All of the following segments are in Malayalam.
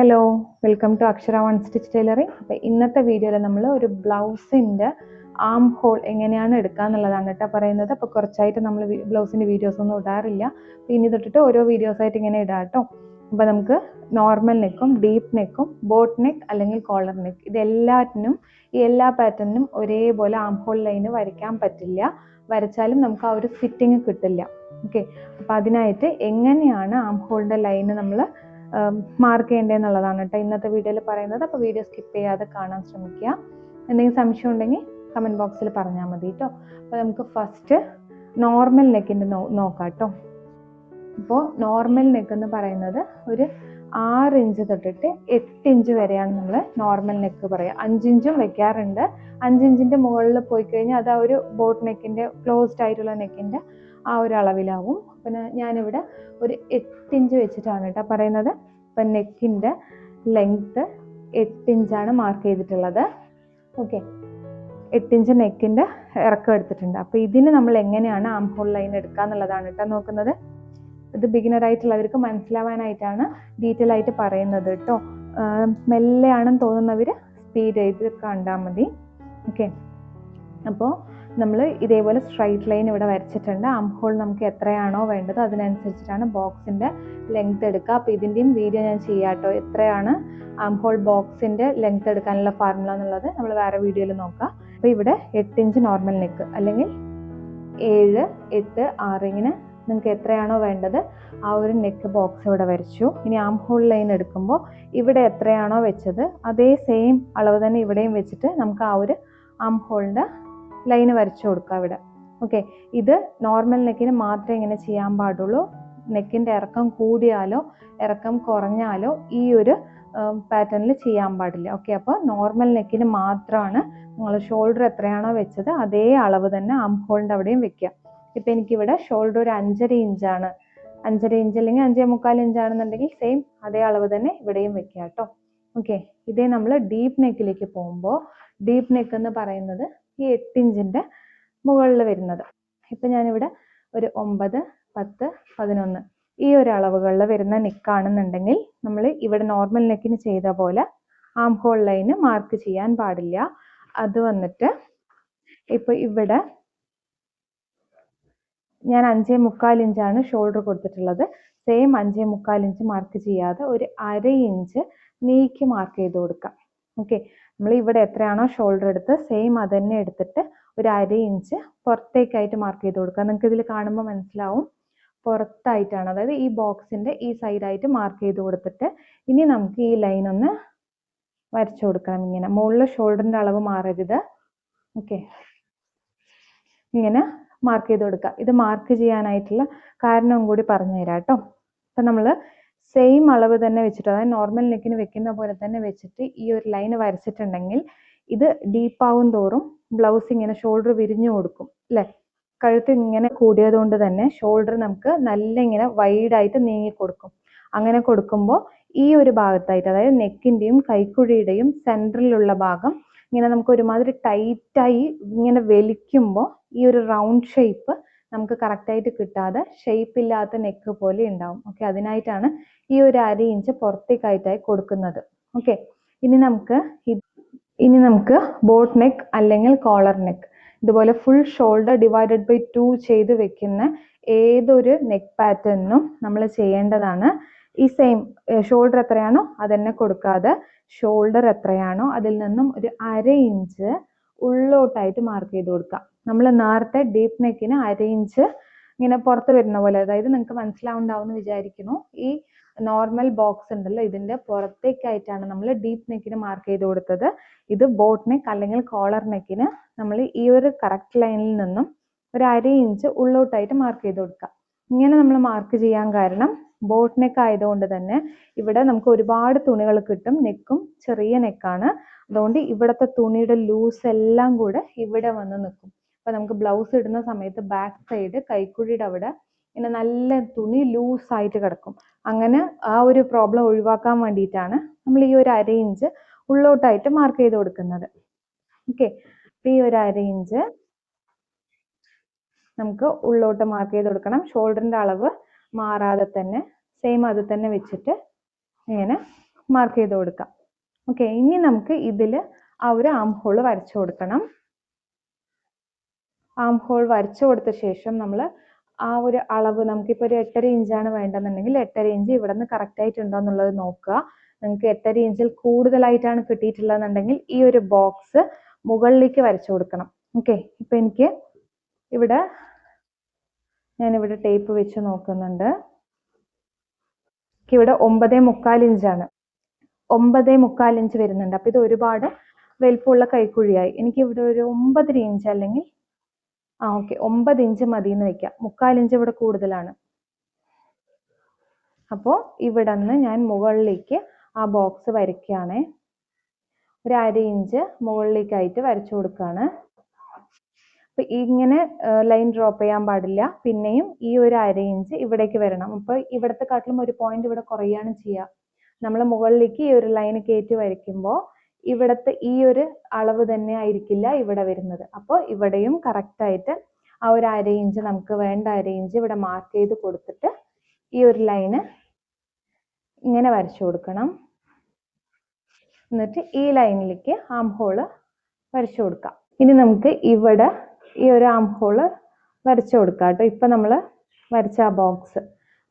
Hello welcome to Akshara one stitch tailoring അപ്പോൾ ഇന്നത്തെ വീഡിയോയിൽ നമ്മൾ ഒരു ബ്ലൗസിന്റെ ആം ഹോൾ എങ്ങനെയാണ് എടുക്കുക എന്നുള്ളതാണ് കേട്ടോ പറയുന്നത്. അപ്പോൾ കുറച്ചായിട്ട് നമ്മൾ ബ്ലൗസിന്റെ വീഡിയോസ് ഒന്നും ഇടാറില്ല. ഇനി തൊട്ടിട്ട് ഓരോ വീഡിയോസായിട്ട് ഇങ്ങനെ ഇടാം കേട്ടോ. അപ്പോൾ നമുക്ക് നോർമൽ നെക്കും ഡീപ്പ് നെക്കും ബോട്ട് നെക്ക് അല്ലെങ്കിൽ കോളർ നെക്ക് ഇതെല്ലാറ്റിനും ഈ എല്ലാ പാറ്റേണിനും ഒരേപോലെ ആം ഹോൾ ലൈന് വരയ്ക്കാൻ പറ്റില്ല. വരച്ചാലും നമുക്ക് ആ ഒരു ഫിറ്റിങ് കിട്ടില്ല. ഓക്കെ അപ്പോൾ അതിനായിട്ട് എങ്ങനെയാണ് ആം ഹോളിന്റെ ലൈന് നമ്മൾ മാർക്ക് ചെയ്യേണ്ടതെന്നുള്ളതാണ് കേട്ടോ ഇന്നത്തെ വീഡിയോയിൽ പറയുന്നത്. അപ്പോൾ വീഡിയോ സ്കിപ്പ് ചെയ്യാതെ കാണാൻ ശ്രമിക്കുക. എന്തെങ്കിലും സംശയം ഉണ്ടെങ്കിൽ കമന്റ് ബോക്സിൽ പറഞ്ഞാൽ മതി കേട്ടോ. അപ്പോൾ നമുക്ക് ഫസ്റ്റ് നോർമൽ നെക്കിന്റെ നോ നോക്കാം കേട്ടോ. അപ്പോൾ നോർമൽ നെക്ക് എന്ന് പറയുന്നത് ഒരു ആറ് ഇഞ്ച് തൊട്ടിട്ട് എട്ട് ഇഞ്ച് വരെയാണ് നമ്മൾ നോർമൽ നെക്ക് പറയുക. അഞ്ചിഞ്ചും വെക്കാറുണ്ട്. അഞ്ചിഞ്ചിന്റെ മുകളിൽ പോയി കഴിഞ്ഞാൽ അത് ആ ഒരു ബോട്ട് നെക്കിന്റെ ക്ലോസ്ഡ് ആയിട്ടുള്ള നെക്കിന്റെ ആ ഒരു അളവിലാവും. പിന്നെ ഞാനിവിടെ ഒരു എട്ടിഞ്ച് വെച്ചിട്ടാണ് കേട്ടോ പറയുന്നത്. ഇപ്പം നെക്കിന്റെ ലെങ്ത്ത് എട്ടിഞ്ചാണ് മാർക്ക് ചെയ്തിട്ടുള്ളത്. ഓക്കെ എട്ടിഞ്ച് നെക്കിന്റെ ഇറക്കം എടുത്തിട്ടുണ്ട്. അപ്പോൾ ഇതിന് നമ്മൾ എങ്ങനെയാണ് ആം ഹോൾ ലൈൻ എടുക്കുക എന്നുള്ളതാണ് കേട്ടോ നോക്കുന്നത്. ഇത് ബിഗിനർ ആയിട്ടുള്ളവർക്ക് മനസ്സിലാവാനായിട്ടാണ് ഡീറ്റെയിൽ ആയിട്ട് പറയുന്നത് കേട്ടോ. മെല്ലെയാണെന്ന് തോന്നുന്നവർ സ്പീഡ് ചെയ്ത് കണ്ടാൽ മതി. ഓക്കെ അപ്പോൾ നമ്മൾ ഇതേപോലെ സ്ട്രൈറ്റ് ലൈൻ ഇവിടെ വരച്ചിട്ടുണ്ട്. ആം ഹോൾ നമുക്ക് എത്രയാണോ വേണ്ടത് അതിനനുസരിച്ചിട്ടാണ് ബോക്സിന്റെ ലെങ്ത് എടുക്കുക. അപ്പോൾ ഇതിന്റെയും വീഡിയോ ഞാൻ ചെയ്യാം കേട്ടോ എത്രയാണ് ആം ഹോൾ ബോക്സിന്റെ ലെങ്ത് എടുക്കാനുള്ള ഫാർമുല എന്നുള്ളത് നമ്മൾ വേറെ വീഡിയോയിൽ നോക്കാം. അപ്പോൾ ഇവിടെ എട്ട് ഇഞ്ച് നോർമൽ നെക്ക് അല്ലെങ്കിൽ ഏഴ് എട്ട് ആറ് ഇങ്ങനെ നിങ്ങൾക്ക് എത്രയാണോ വേണ്ടത് ആ ഒരു നെക്ക് ബോക്സ് ഇവിടെ വരച്ചു. ഇനി ആം ഹോൾ ലൈൻ എടുക്കുമ്പോൾ ഇവിടെ എത്രയാണോ വെച്ചത് അതേ സെയിം അളവ് തന്നെ ഇവിടെയും വെച്ചിട്ട് നമുക്ക് ആ ഒരു ആം ഹോളിന്റെ ലൈന് വരച്ചു കൊടുക്കുക ഇവിടെ ഓക്കെ ഇത് നോർമൽ നെക്കിന് മാത്രമേ ഇങ്ങനെ ചെയ്യാൻ പാടുള്ളൂ. നെക്കിന്റെ ഇറക്കം കൂടിയാലോ ഇറക്കം കുറഞ്ഞാലോ ഈ ഒരു പാറ്റേണിൽ ചെയ്യാൻ പാടില്ല. ഓക്കെ അപ്പോൾ നോർമൽ നെക്കിന് മാത്രമാണ് നിങ്ങൾ ഷോൾഡർ എത്രയാണോ വെച്ചത് അതേ അളവ് തന്നെ ആം ഹോളിന്റെ അവിടെയും വെക്കുക. ഇപ്പം എനിക്കിവിടെ ഷോൾഡർ ഒരു അഞ്ചര ഇഞ്ചാണ് അഞ്ചര ഇഞ്ച് അല്ലെങ്കിൽ അഞ്ചേ മുക്കാൽ ഇഞ്ചാണെന്നുണ്ടെങ്കിൽ സെയിം അതേ അളവ് തന്നെ ഇവിടെയും വെക്കുക കേട്ടോ. ഓക്കെ ഇതേ നമ്മൾ ഡീപ്പ് നെക്കിലേക്ക് പോകുമ്പോൾ ഡീപ്പ് നെക്ക് എന്ന് പറയുന്നത് ഈ എട്ട് ഇഞ്ചിന്റെ മുകളിൽ വരുന്നത്. ഇപ്പം ഞാനിവിടെ ഒരു ഒമ്പത് പത്ത് പതിനൊന്ന് ഈ ഒരു അളവുകളിൽ വരുന്ന നെക്കാണെന്നുണ്ടെങ്കിൽ നമ്മൾ ഇവിടെ നോർമൽ നെക്കിന് ചെയ്ത പോലെ ആം ഹോൾ ലൈന് മാർക്ക് ചെയ്യാൻ പാടില്ല. അത് വന്നിട്ട് ഇപ്പോൾ ഇവിടെ ഞാൻ അഞ്ചേ മുക്കാൽ ഇഞ്ചാണ് ഷോൾഡർ കൊടുത്തിട്ടുള്ളത്. സെയിം അഞ്ചേ മുക്കാൽ ഇഞ്ച് മാർക്ക് ചെയ്യാതെ ഒരു അര ഇഞ്ച് നീക്കി മാർക്ക് ചെയ്ത് കൊടുക്കാം. ഓക്കെ നമ്മൾ ഇവിടെ എത്രയാണോ ഷോൾഡർ എടുത്ത് സെയിം അത് തന്നെ എടുത്തിട്ട് ഒരു അര ഇഞ്ച് പുറത്തേക്കായിട്ട് മാർക്ക് ചെയ്ത് കൊടുക്കുക. നിങ്ങൾക്ക് ഇതിൽ കാണുമ്പോൾ മനസ്സിലാവും. പുറത്തായിട്ടാണ്. അതായത് ഈ ബോക്സിന്റെ ഈ സൈഡായിട്ട് മാർക്ക് ചെയ്ത് കൊടുത്തിട്ട് ഇനി നമുക്ക് ഈ ലൈൻ ഒന്ന് വരച്ചു കൊടുക്കണം ഇങ്ങനെ. മുകളിലെ ഷോൾഡറിന്റെ അളവ് മാറരുത്. ഓക്കെ ഇങ്ങനെ മാർക്ക് ചെയ്ത് കൊടുക്കുക. ഇത് മാർക്ക് ചെയ്യാനായിട്ടുള്ള കാരണവും കൂടി പറഞ്ഞു തരാം കേട്ടോ. അപ്പം നമ്മൾ സെയിം അളവ് തന്നെ വെച്ചിട്ട് അതായത് നോർമൽ നെക്കിന് വെക്കുന്ന പോലെ തന്നെ വെച്ചിട്ട് ഈ ഒരു ലൈൻ വരച്ചിട്ടുണ്ടെങ്കിൽ ഇത് ഡീപ്പാവും തോറും ബ്ലൗസ് ഇങ്ങനെ ഷോൾഡർ വിരിഞ്ഞു കൊടുക്കും അല്ലേ കഴുത്ത് ഇങ്ങനെ കൂടിയത് കൊണ്ട് തന്നെ ഷോൾഡർ നമുക്ക് നല്ല ഇങ്ങനെ വൈഡായിട്ട് നീങ്ങി കൊടുക്കും. അങ്ങനെ കൊടുക്കുമ്പോൾ ഈ ഒരു ഭാഗത്തായിട്ട് അതായത് നെക്കിന്റെയും കൈക്കുഴിയുടെയും സെന്ററിലുള്ള ഭാഗം ഇങ്ങനെ നമുക്ക് ഒരുമാതിരി ടൈറ്റായി ഇങ്ങനെ വലിക്കുമ്പോൾ ഈ ഒരു റൗണ്ട് ഷേപ്പ് നമുക്ക് കറക്റ്റായിട്ട് കിട്ടാതെ ഷേപ്പ് ഇല്ലാത്ത നെക്ക് പോലെ ഉണ്ടാവും. ഓക്കെ അതിനായിട്ടാണ് ഈ ഒരു അര ഇഞ്ച് പുറത്തേക്കായിട്ടായി കൊടുക്കുന്നത്. ഓക്കെ ഇനി നമുക്ക് ഇനി നമുക്ക് ബോട്ട് നെക്ക് അല്ലെങ്കിൽ കോളർ നെക്ക് ഇതുപോലെ full shoulder divided by two ചെയ്ത് വെക്കുന്ന ഏതൊരു നെക്ക് പാറ്റേണിനും നമ്മൾ ചെയ്യേണ്ടതാണ്. ഈ സെയിം ഷോൾഡർ എത്രയാണോ അതന്നെ കൊടുക്കാതെ ഷോൾഡർ എത്രയാണോ അതിൽ നിന്നും ഒരു അര ഇഞ്ച് ഉള്ളോട്ടായിട്ട് മാർക്ക് ചെയ്ത് കൊടുക്കാം. നമ്മൾ നേരത്തെ ഡീപ്പ് നെക്കിന് അരേഞ്ച് ഇങ്ങനെ പുറത്ത് വരുന്ന പോലെ അതായത് നിങ്ങൾക്ക് മനസ്സിലാവുണ്ടാവുമെന്ന് വിചാരിക്കുന്നു. ഈ നോർമൽ ബോക്സ് ഉണ്ടല്ലോ ഇതിന്റെ പുറത്തേക്കായിട്ടാണ് നമ്മൾ ഡീപ്പ് നെക്കിന് മാർക്ക് ചെയ്ത് കൊടുത്തത്. ഇത് ബോട്ട് നെക്ക് അല്ലെങ്കിൽ കോളർ നെക്കിന് നമ്മൾ ഈ ഒരു കറക്റ്റ് ലൈനിൽ നിന്നും ഒരു അര ഇഞ്ച് ഉള്ളോട്ടായിട്ട് മാർക്ക് ചെയ്ത് കൊടുക്കുക. ഇങ്ങനെ നമ്മൾ മാർക്ക് ചെയ്യാൻ കാരണം ബോട്ട് നെക്ക് ആയതുകൊണ്ട് തന്നെ ഇവിടെ നമുക്ക് ഒരുപാട് തുണികൾ കിട്ടും. നെക്കും ചെറിയ നെക്കാണ് അതുകൊണ്ട് ഇവിടുത്തെ തുണിയുടെ ലൂസ് എല്ലാം കൂടെ ഇവിടെ വന്ന് നിൽക്കും. അപ്പൊ നമുക്ക് ബ്ലൗസ് ഇടുന്ന സമയത്ത് ബാക്ക് സൈഡ് കൈക്കുഴിയുടെ അവിടെ ഇങ്ങനെ നല്ല തുണി ലൂസ് ആയിട്ട് കിടക്കും. അങ്ങനെ ആ ഒരു പ്രോബ്ലം ഒഴിവാക്കാൻ വേണ്ടിയിട്ടാണ് നമ്മൾ ഈ ഒരു അര ഇഞ്ച് ഉള്ളോട്ടായിട്ട് മാർക്ക് ചെയ്ത് കൊടുക്കുന്നത്. ഓക്കെ ഈ ഒരു അര ഇഞ്ച് നമുക്ക് ഉള്ളോട്ട് മാർക്ക് ചെയ്ത് കൊടുക്കണം. ഷോൾഡറിന്റെ അളവ് മാറാതെ തന്നെ സെയിം അത് തന്നെ വെച്ചിട്ട് ഇങ്ങനെ മാർക്ക് ചെയ്ത് കൊടുക്കാം. ഓക്കെ ഇനി നമുക്ക് ഇതിൽ ആ ഒരു ആം ഹോൾ വരച്ചു കൊടുക്കണം. ആം ഹോൾ വരച്ചു കൊടുത്ത ശേഷം നമ്മൾ ആ ഒരു അളവ് നമുക്കിപ്പോൾ ഒരു എട്ടര ഇഞ്ചാണ് വേണ്ടെന്നുണ്ടെങ്കിൽ എട്ടര ഇഞ്ച് ഇവിടെ നിന്ന് കറക്റ്റ് ആയിട്ടുണ്ടോ എന്നുള്ളത് നോക്കുക. നിങ്ങൾക്ക് എട്ടര ഇഞ്ചിൽ കൂടുതലായിട്ടാണ് കിട്ടിയിട്ടുള്ളതെന്നുണ്ടെങ്കിൽ ഈ ഒരു ബോക്സ് മുകളിലേക്ക് വരച്ചു കൊടുക്കണം. ഓക്കെ ഇപ്പം എനിക്ക് ഇവിടെ ഞാനിവിടെ ടേപ്പ് വെച്ച് നോക്കുന്നുണ്ട്. ഇവിടെ ഒമ്പതേ മുക്കാൽ ഇഞ്ചാണ് ഒമ്പതേ മുക്കാൽ ഇഞ്ച് വരുന്നുണ്ട്. അപ്പം ഇത് ഒരുപാട് വലിപ്പമുള്ള കൈക്കുഴിയായി. എനിക്ക് ഇവിടെ ഒരു ഒമ്പതര ഇഞ്ച് അല്ലെങ്കിൽ ആ ഓക്കെ. ഒമ്പത് ഇഞ്ച് മതി എന്ന് വെക്കാം. മുക്കാൽ ഇഞ്ച് ഇവിടെ കൂടുതലാണ്. അപ്പോൾ ഇവിടെ നിന്ന് ഞാൻ മുകളിലേക്ക് ആ ബോക്സ് വരയ്ക്കുകയാണേ. ഒരു അര ഇഞ്ച് മുകളിലേക്കായിട്ട് വരച്ചു കൊടുക്കുകയാണ്. അപ്പൊ ഇങ്ങനെ ലൈൻ ഡ്രോപ്പ് ചെയ്യാൻ പാടില്ല. പിന്നെയും ഈ ഒരു അര ഇഞ്ച് ഇവിടേക്ക് വരണം. അപ്പൊ ഇവിടത്തെ കാട്ടിലും ഒരു പോയിന്റ് ഇവിടെ കുറയാണ് ചെയ്യുക. നമ്മൾ മുകളിലേക്ക് ഈ ഒരു ലൈൻ കയറ്റി വരയ്ക്കുമ്പോൾ ഇവിടത്തെ ഈ ഒരു അളവ് തന്നെ ആയിരിക്കില്ല ഇവിടെ വരുന്നത്. അപ്പോൾ ഇവിടെയും കറക്റ്റ് ആയിട്ട് ആ ഒരു അര ഇഞ്ച് നമുക്ക് വേണ്ട അര ഇഞ്ച് ഇവിടെ മാർക്ക് ചെയ്ത് കൊടുത്തിട്ട് ഈ ഒരു ലൈന് ഇങ്ങനെ വരച്ചു കൊടുക്കണം. എന്നിട്ട് ഈ ലൈനിലേക്ക് ആം ഹോൾ വരച്ചു കൊടുക്കാം. ഇനി നമുക്ക് ഇവിടെ ഈ ഒരു ആം ഹോൾ വരച്ചു കൊടുക്കാം കേട്ടോ. ഇപ്പൊ നമ്മൾ വരച്ച ആ ബോക്സ്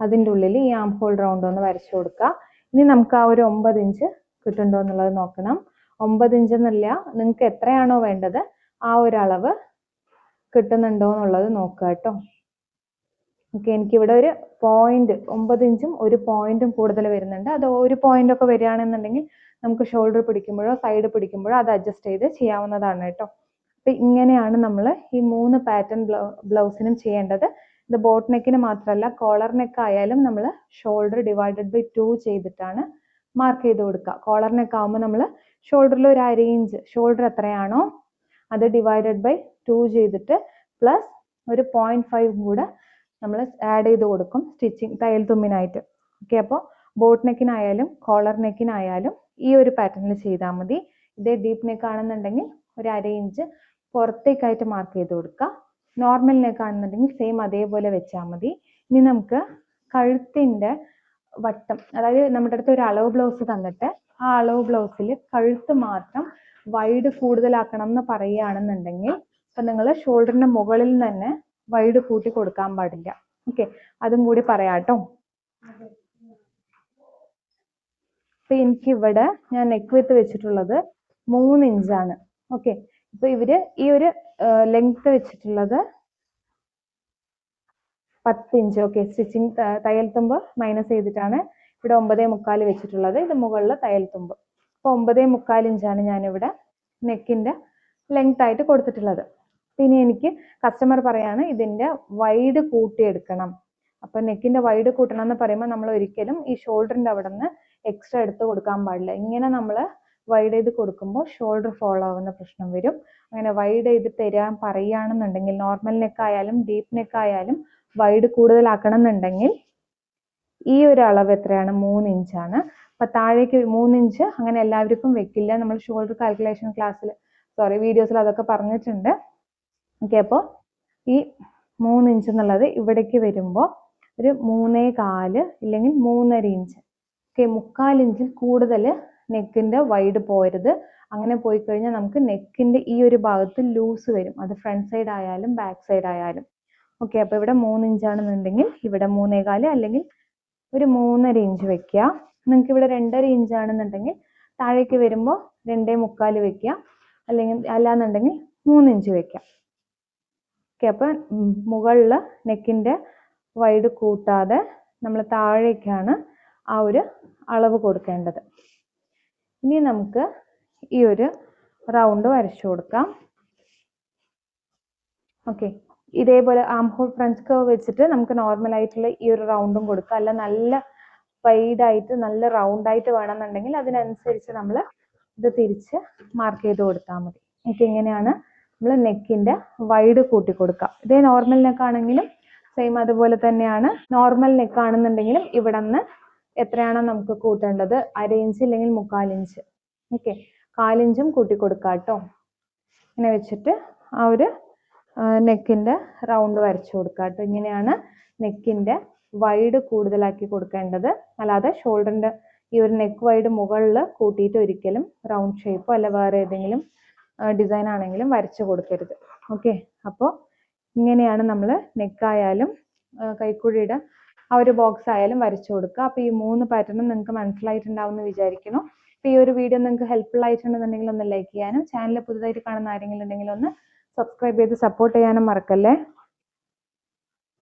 അതിന്റെ ഉള്ളിൽ ഈ ആം ഹോൾ റൗണ്ട് ഒന്ന് വരച്ചു കൊടുക്കുക ഇനി നമുക്ക് ആ ഒരു ഒമ്പത് ഇഞ്ച് കിട്ടുന്നുണ്ടോ എന്നുള്ളത് നോക്കണം. ഒമ്പത് ഇഞ്ച് എന്നല്ല നിങ്ങൾക്ക് എത്രയാണോ വേണ്ടത് ആ ഒരു അളവ് കിട്ടുന്നുണ്ടോ എന്നുള്ളത് നോക്കുക കേട്ടോ. ഓക്കെ എനിക്കിവിടെ ഒരു പോയിന്റ് ഒമ്പത് ഇഞ്ചും ഒരു പോയിന്റും കൂടുതൽ വരുന്നുണ്ട്. അത് ഒരു പോയിന്റ് ഒക്കെ വരികയാണെന്നുണ്ടെങ്കിൽ നമുക്ക് ഷോൾഡർ പിടിക്കുമ്പോഴോ സൈഡ് പിടിക്കുമ്പോഴോ അത് അഡ്ജസ്റ്റ് ചെയ്ത് ചെയ്യാവുന്നതാണ് കേട്ടോ. അപ്പൊ ഇങ്ങനെയാണ് നമ്മൾ ഈ മൂന്ന് പാറ്റേൺ ബ്ലൗസിനും ചെയ്യേണ്ടത്. ഇത് ബോട്ട് നെക്കിന് മാത്രമല്ല കോളർ നെക്ക് ആയാലും നമ്മൾ ഷോൾഡർ ഡിവൈഡഡ് ബൈ ടു ചെയ്തിട്ടാണ് മാർക്ക് ചെയ്ത് കൊടുക്കുക. കോളർ നെക്ക് ആകുമ്പോൾ നമ്മൾ ഷോൾഡറിൽ ഒരു അര ഇഞ്ച് ഷോൾഡർ എത്രയാണോ അത് ഡിവൈഡഡ് ബൈ ടു ചെയ്തിട്ട് പ്ലസ് ഒരു പോയിന്റ് ഫൈവ് കൂടെ നമ്മൾ ആഡ് ചെയ്ത് കൊടുക്കും സ്റ്റിച്ചിങ് തയ്യൽ തുമ്മിനായിട്ട് ഓക്കെ അപ്പോൾ ബോട്ട് നെക്കിനായാലും കോളർ നെക്കിനായാലും ഈ ഒരു പാറ്റേണിൽ ചെയ്താൽ മതി. ഇതേ ഡീപ്പ് നെക്ക് ആണെന്നുണ്ടെങ്കിൽ ഒരു അര ഇഞ്ച് പുറത്തേക്കായിട്ട് മാർക്ക് ചെയ്ത് കൊടുക്കുക. നോർമൽ നെക്ക് ആണെന്നുണ്ടെങ്കിൽ സെയിം അതേപോലെ വെച്ചാൽ മതി. ഇനി നമുക്ക് കഴുത്തിന്റെ വട്ടം. അതായത് നമ്മുടെ അടുത്ത് ഒരു അളവ് ബ്ലൗസ് തന്നിട്ട് ആ അളവ് ബ്ലൗസിൽ കഴുത്ത് മാത്രം വൈഡ് കൂടുതലാക്കണം എന്ന് പറയുകയാണെന്നുണ്ടെങ്കിൽ അപ്പം നിങ്ങൾ ഷോൾഡറിന്റെ മുകളിൽ തന്നെ വൈഡ് കൂട്ടി കൊടുക്കാൻ പാടില്ല. ഓക്കെ? അതും കൂടി പറയാട്ടോ ഇപ്പൊ എനിക്കിവിടെ ഞാൻ നെക്ക് വിത്ത് വെച്ചിട്ടുള്ളത് മൂന്ന് ഇഞ്ചാണ്. ഓക്കെ? ഇപ്പൊ ഇവർ ഈ ഒരു ലെങ്ത് വെച്ചിട്ടുള്ളത് പത്ത് ഇഞ്ച് ഓക്കെ സ്റ്റിച്ചിങ് തയ്യൽ തുമ്പ് മൈനസ് ചെയ്തിട്ടാണ് ഇവിടെ ഒമ്പതേ മുക്കാൽ വെച്ചിട്ടുള്ളത്. ഇത് മുകളിൽ തയ്യൽ തുമ്പ്. അപ്പോൾ ഒമ്പതേ മുക്കാൽ ഇഞ്ചാണ് ഞാനിവിടെ നെക്കിന്റെ ലെങ്ത് ആയിട്ട് കൊടുത്തിട്ടുള്ളത്. പിന്നെ എനിക്ക് കസ്റ്റമർ പറയാണ് ഇതിന്റെ വൈഡ് കൂട്ടിയെടുക്കണം. അപ്പം നെക്കിന്റെ വൈഡ് കൂട്ടണം എന്ന് പറയുമ്പോൾ നമ്മൾ ഒരിക്കലും ഈ ഷോൾഡറിന്റെ അവിടെ നിന്ന് എക്സ്ട്രാ എടുത്ത് കൊടുക്കാൻ പാടില്ല. ഇങ്ങനെ നമ്മൾ വൈഡ് ചെയ്ത് കൊടുക്കുമ്പോൾ ഷോൾഡർ ഫോളോ ആവുന്ന പ്രശ്നം വരും. അങ്ങനെ വൈഡ് ചെയ്ത് തരാൻ പറയുകയാണെന്നുണ്ടെങ്കിൽ നോർമൽ നെക്ക് ആയാലും ഡീപ്പ് നെക്ക് ആയാലും വൈഡ് കൂടുതലാക്കണം എന്നുണ്ടെങ്കിൽ ഈ ഒരു അളവ് എത്രയാണ്? മൂന്ന് ഇഞ്ചാണ് അപ്പൊ താഴേക്ക് മൂന്ന് ഇഞ്ച് അങ്ങനെ എല്ലാവർക്കും വെക്കില്ല. നമ്മൾ ഷോൾഡർ കാൽക്കുലേഷൻ ക്ലാസ്സിൽ സോറി വീഡിയോസിൽ അതൊക്കെ പറഞ്ഞിട്ടുണ്ട്. ഓക്കെ അപ്പോൾ ഈ മൂന്ന് ഇഞ്ച് എന്നുള്ളത് ഇവിടേക്ക് വരുമ്പോൾ ഒരു മൂന്നേ കാൽ ഇല്ലെങ്കിൽ മൂന്നര ഇഞ്ച് ഓക്കെ മുക്കാൽ ഇഞ്ചിൽ കൂടുതൽ നെക്കിന്റെ വൈഡ് പോരുത്. അങ്ങനെ പോയി കഴിഞ്ഞാൽ നമുക്ക് നെക്കിന്റെ ഈ ഒരു ഭാഗത്ത് ലൂസ് വരും. അത് ഫ്രണ്ട് സൈഡ് ആയാലും ബാക്ക് സൈഡ് ആയാലും. ഓക്കെ അപ്പോൾ ഇവിടെ മൂന്ന് ഇഞ്ചാണെന്നുണ്ടെങ്കിൽ ഇവിടെ മൂന്നേകാൽ അല്ലെങ്കിൽ ഒരു മൂന്നര ഇഞ്ച് വെക്കുക. നിങ്ങൾക്ക് ഇവിടെ രണ്ടര ഇഞ്ചാണെന്നുണ്ടെങ്കിൽ താഴേക്ക് വരുമ്പോൾ രണ്ടേ മുക്കാൽ വെക്കുക. അല്ലെങ്കിൽ അല്ലാന്നുണ്ടെങ്കിൽ മൂന്ന് ഇഞ്ച് വെക്കാം ഓക്കെ അപ്പം മുകളിൽ നെക്കിന്റെ വൈഡ് കൂട്ടാതെ നമ്മൾ താഴേക്കാണ് ആ ഒരു അളവ് കൊടുക്കേണ്ടത്. ഇനി നമുക്ക് ഈ ഒരു റൗണ്ട് വരച്ചു കൊടുക്കാം. ഓക്കെ ഇതേപോലെ ആം ഹോൾ ഫ്രഞ്ച് കർവ് വെച്ചിട്ട് നമുക്ക് നോർമൽ ആയിട്ടുള്ള ഈ ഒരു റൗണ്ടും കൊടുക്കാം. അല്ല നല്ല വൈഡ് ആയിട്ട് നല്ല റൗണ്ട് ആയിട്ട് വേണമെന്നുണ്ടെങ്കിൽ അതിനനുസരിച്ച് നമ്മൾ ഇത് തിരിച്ച് മാർക്ക് ചെയ്ത് കൊടുത്താൽ മതി. എനിക്ക് എങ്ങനെയാണ് നമ്മൾ നെക്കിന്റെ വൈഡ് കൂട്ടി കൊടുക്കുക ഇതേ നോർമൽ നെക്കാണെങ്കിലും സെയിം അതുപോലെ തന്നെയാണ്. നോർമൽ നെക്കാണെന്നുണ്ടെങ്കിലും ഇവിടെ നിന്ന് എത്രയാണോ നമുക്ക് കൂട്ടേണ്ടത്? അര ഇഞ്ച് ഇല്ലെങ്കിൽ മുക്കാലിഞ്ച് ഓക്കെ കാലിഞ്ചും കൂട്ടി കൊടുക്കാം കേട്ടോ. ഇങ്ങനെ വെച്ചിട്ട് ആ ഒരു നെക്കിന്റെ റൗണ്ട് വരച്ചു കൊടുക്കുക കേട്ടോ. ഇങ്ങനെയാണ് നെക്കിന്റെ വൈഡ് കൂടുതലാക്കി കൊടുക്കേണ്ടത്. അല്ലാതെ ഷോൾഡറിന്റെ ഈ ഒരു നെക്ക് വൈഡ് മുകളിൽ കൂട്ടിയിട്ട് ഒരിക്കലും റൗണ്ട് ഷേപ്പോ അല്ല വേറെ ഏതെങ്കിലും ഡിസൈൻ ആണെങ്കിലും വരച്ചു കൊടുക്കരുത്. ഓക്കെ അപ്പോൾ ഇങ്ങനെയാണ് നമ്മൾ നെക്കായാലും കൈക്കുഴിയുടെ ആ ഒരു ബോക്സ് ആയാലും വരച്ചു കൊടുക്കുക. അപ്പോൾ ഈ മൂന്ന് പാറ്റേണും നിങ്ങൾക്ക് മനസ്സിലായിട്ടുണ്ടാവും എന്ന് വിചാരിക്കുന്നു ഈ ഒരു വീഡിയോ നിങ്ങൾക്ക് ഹെൽപ്ഫുൾ ആയിട്ടുണ്ടെന്നുണ്ടെങ്കിൽ ഒന്ന് ലൈക്ക് ചെയ്യാനും ചാനൽ പുതുതായിട്ട് കാണുന്ന ആരെങ്കിലും ഉണ്ടെങ്കിൽ ഒന്ന് സബ്സ്ക്രൈബ് ചെയ്ത് സപ്പോർട്ട് ചെയ്യാനും മറക്കല്ലേ?